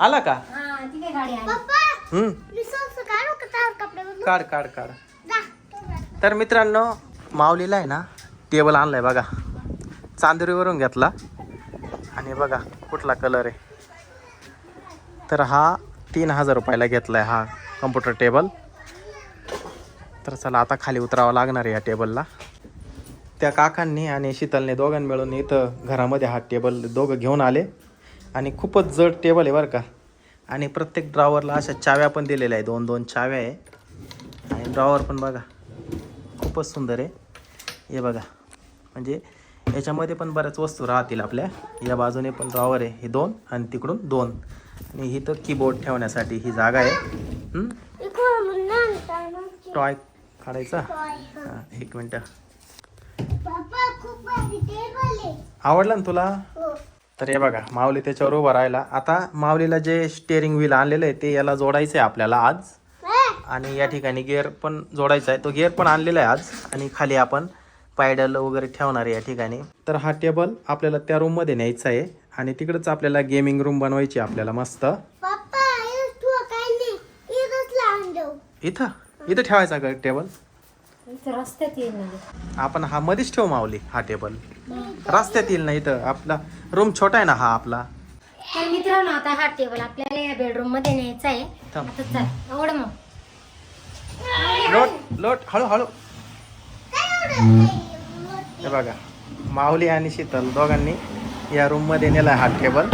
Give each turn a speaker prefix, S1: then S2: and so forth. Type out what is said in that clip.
S1: आला का?
S2: हा
S1: हम्म.
S3: काढू?
S1: काढ काढ. तर मित्रांनो माऊलीला आहे ना टेबल आणलाय बघा. चांदुरीवरून घेतला. आणि बघा कुठला कलर आहे. तर हा तीन हजार रुपयाला घेतलाय हा कम्प्युटर टेबल तर चला आता खाली उतरावं लागणार आहे या टेबलला त्या काकांनी आणि शीतलने दोघांनी मिळून इथं घरामध्ये हा टेबल दोघं घेऊन आले. आणि खूपच जड टेबल आहे बरं का. आणि प्रत्येक ड्रॉवरला अशा चाव्या पण दिलेल्या आहे दोन दोन चाव्या आहे. आणि ड्रॉवर पण बघा खूपच सुंदर आहे. हे बघा म्हणजे याच्यामध्ये पण बऱ्याच वस्तू राहतील आपल्या. या बाजूने पण ड्रॉवर आहे. हे दोन आणि तिकडून दोन. आणि ही तर कीबोर्ड ठेवण्यासाठी ही जागा आहे. टॉय काढायचा. हां एक मिनटं. आवडला ना तुला? तर हे बघा माऊली त्याच्यावर उभा राहिला. आता माऊलीला जे स्टेअरिंग व्हील आणलेलं आहे ते याला जोडायचं आहे आपल्याला आज. आणि या ठिकाणी गिअर पण जोडायचा आहे. तो गिअर पण आणलेला आहे आज. आणि खाली आपण पायडल वगैरे ठेवणार आहे या ठिकाणी. तर हा टेबल आपल्याला त्या रूममध्ये न्यायचा आहे. आणि तिकडंच आपल्याला गेमिंग रूम बनवायची आपल्याला मस्त. इथं? इथं ठेवायचा का टेबल
S2: इथं रस्त्यात येईल ना
S1: आपण हा मध्येच ठेवू माऊली हा टेबल रस्त्यात येईल ना इथं आपला रूम छोटा आहे ना हा आपला?
S2: तर मित्रांनो आता हा टेबल आपल्याला या बेडरूममध्ये न्यायचा आहे.
S1: थांब.
S2: मग.
S1: लोट लोट हळू हळू. हे बघा माऊली आणि शीतल दोघांनी या रूममध्ये नेला हा टेबल